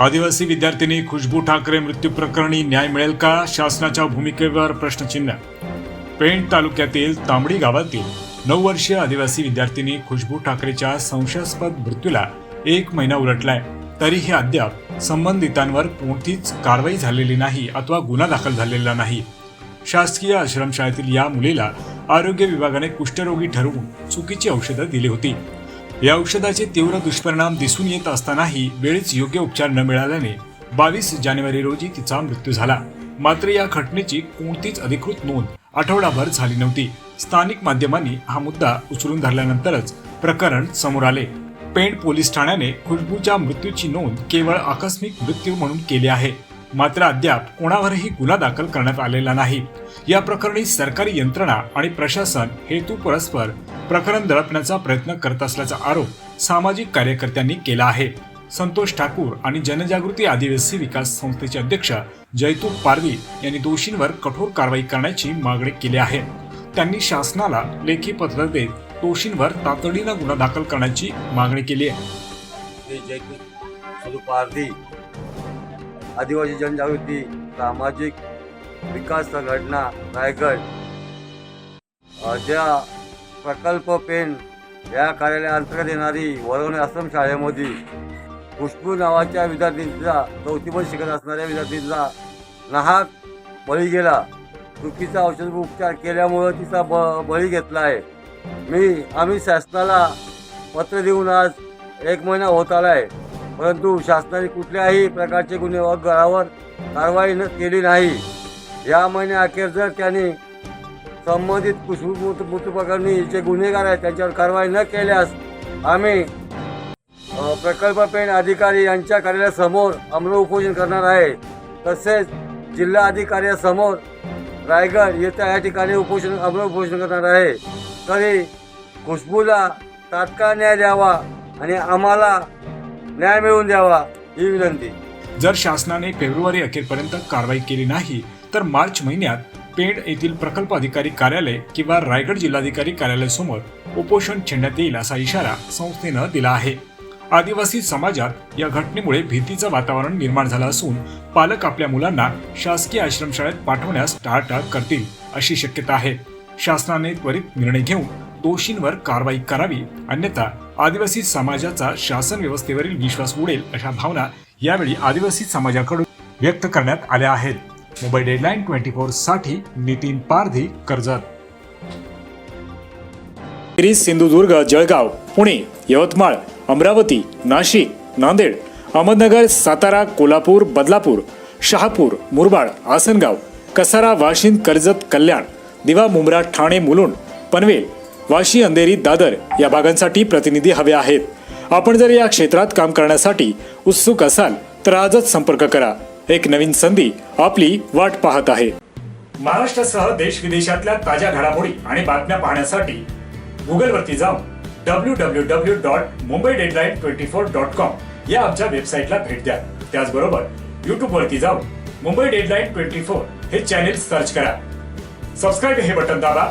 आदिवासी विद्यार्थिनी खुशबू ठाकरे मृत्यू प्रकरणी न्याय मिळेल का? शासनाच्या भूमिकेवर प्रश्नचिन्ह. पेण तालुक्यातील तांबडी गावातील नऊ वर्षीय आदिवासी विद्यार्थिनी खुशबू ठाकरेच्या संशयास्पद मृत्यूला एक महिना उलटलाय. तरीही अद्याप संबंधितांवर कोणतीच कारवाई झालेली नाही अथवा गुन्हा दाखल झालेला नाही. शासकीय आश्रमशाळेतील या मुलीला आरोग्य विभागाने कुष्ठरोगी ठरवून चुकीची औषधं दिली होती. या औषधाचे तीव्र दुष्परिणाम दिसून येत असतानाही वेळीच योग्य उपचार न मिळाल्याने बावीस जानेवारी रोजी तिचा मृत्यू झाला. मात्र या घटनेची कोणतीच अधिकृत नोंद आठवडाभर झाली नव्हती. स्थानिक माध्यमांनी हा मुद्दा उचलून धरल्यानंतरच प्रकरण समोर आले. पेण पोलीस ठाण्याने खुशबूच्या मृत्यूची नोंद केवळ आकस्मिक मृत्यू म्हणून केली आहे. मात्र अद्याप कोणावरही गुन्हा दाखल करण्यात आलेला नाही. या प्रकरणी सरकारी यंत्रणा आणि प्रशासन हेतू परस्पर प्रकरण दडपण्याचा प्रयत्न करत असल्याचा आरोप सामाजिक कार्यकर्त्यांनी केला आहे. संतोष ठाकूर आणि जनजागृती आदिवासी विकास संस्थेचे अध्यक्ष जयतू पारवी यांनी दोषींवर कठोर कारवाई करण्याची मागणी केली आहे. त्यांनी शासनाला लेखी पत्र देत दोषींवर तातडीनं गुन्हा दाखल करण्याची मागणी केली आहे. आदिवासी जनजागृती सामाजिक विकास संघटना रायगड. ज्या प्रकल्प पेन या कार्यालयाअंतर्गत येणारी वरवणे आश्रम शाळेमध्ये खुशबू नावाच्या विद्यार्थींचा चौथीमध्ये शिकत असणाऱ्या विद्यार्थींचा नाहक बळी गेला. चुकीचा औषध उपचार केल्यामुळं तिचा ब बळी घेतला आहे. मी आम्ही शासनाला पत्र देऊन आज एक महिना होत आला आहे परंतु शासनाने कुठल्याही प्रकारचे गुन्हेगारावर कारवाई न केली नाही. या महिन्याअखेर जर त्यांनी संबंधित कुशबू मृत्यू प्रकरणी जे गुन्हेगार आहेत त्यांच्यावर कारवाई न केल्यास आम्ही अ, प्रकल्प अधिकारी यांच्या कार्यालयासमोर अमल उपोषण करणार आहे. तसेच जिल्हा अधिकाऱ्यासमोर रायगड येत्या या ठिकाणी उपोषण अमल उपोषण करणार आहे. तरी खुशबूला तात्काळ न्याय द्यावा आणि आम्हाला न्याय मिळवून द्यावा ही विनंती. जर शासनाने फेब्रुवारी अखेरपर्यंत कारवाई केली नाही तर मार्च महिन्यात पेड येथील प्रकल्प अधिकारी कार्यालय किंवा रायगड जिल्हाधिकारी कार्यालयासमोर उपोषण छेडण्यात येईल असा इशारा संस्थेनं दिला आहे. आदिवासी समाजात या घटनेमुळे भीतीचं वातावरण निर्माण झालं असून पालक आपल्या मुलांना शासकीय आश्रमशाळेत पाठवण्यास टाळाटाळ करतील अशी शक्यता आहे. शासनाने त्वरित निर्णय घेऊन दोषींवर कारवाई करावी अन्यथा आदिवासी समाजाचा शासन व्यवस्थेवरील विश्वास उडेल अशा भावना यावेळी आदिवासी समाजाकडून व्यक्त करण्यात आल्या आहेत. मुंबई डेडलाईन ट्वेंटी फोरसाठी नितीन पारधी कर्जत. सिंधुदुर्ग जळगाव पुणे यवतमाळ अमरावती नाशिक नांदेड अहमदनगर सातारा कोल्हापूर बदलापूर शहापूर मुरबाड आसनगाव कसारा वाशिंद कर्जत कल्याण दिवा मुंब्रा ठाणे मुलुंड पनवेल वाशी अंधेरी दादर या भागांसाठी प्रतिनिधी हवे आहेत. आपण जर या क्षेत्रात काम करण्यासाठी उत्सुक असाल तर आजच संपर्क करा. एक नवीन संधी आपली वाट पाहत आहे. महाराष्ट्रासह देश विदेशातल्या ताज्या घडामोडी आणि बातम्या पाहण्यासाठी गुगलवरती जाऊन W W W dot Mumbai deadline twenty four dot com या आमच्या वेबसाईटला भेट द्या. त्याचबरोबर युट्यूब वरती जाऊन मुंबई डेडलाईन ट्वेंटी फोर हे चॅनेल सर्च करा. सबस्क्राईब हे बटन दाबा.